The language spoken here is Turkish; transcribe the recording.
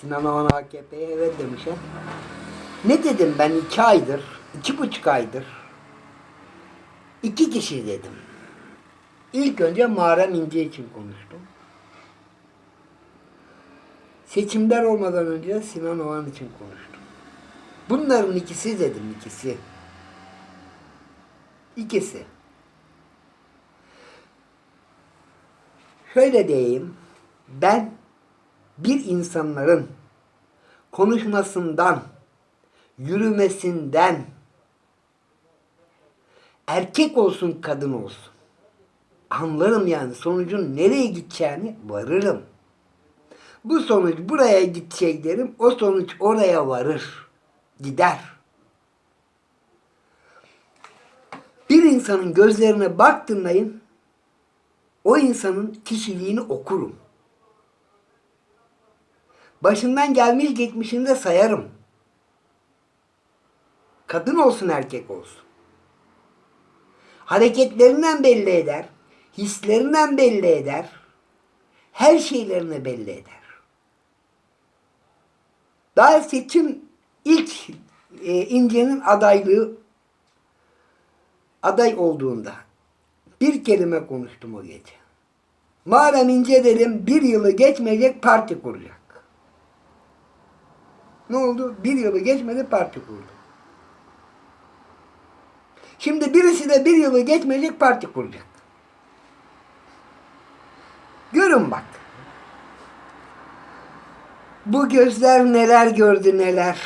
Sinan Oğan AKP'ye evet demiş ha. Ne dedim ben iki aydır, iki buçuk aydır? İki kişi dedim. İlk önce Muharrem İnce için konuştum. Seçimler olmadan önce Sinan Oğan için konuştum. Bunların ikisi dedim ikisi. İkisi. Şöyle diyeyim. Ben bir insanların konuşmasından, yürümesinden erkek olsun kadın olsun anlarım yani sonucun nereye gideceğini varırım. Bu sonuç buraya gidecek derim. O sonuç oraya varır. Gider. Bir insanın gözlerine baktığındayım o insanın kişiliğini okurum. Başından gelmiş geçmişini de sayarım. Kadın olsun erkek olsun. Hareketlerinden belli eder. Hislerinden belli eder. Her şeylerini belli eder. Daha seçim ilk e, İnce'nin adaylığı aday olduğunda bir kelime konuştum o gece. Muharrem İnce dedim bir yılı geçmeyecek parti kuracak. Ne oldu? Bir yılı geçmedi parti kurdu. Şimdi birisi de bir yılı geçmeyecek parti kuracak. Görün bak. Bu gözler neler gördü neler.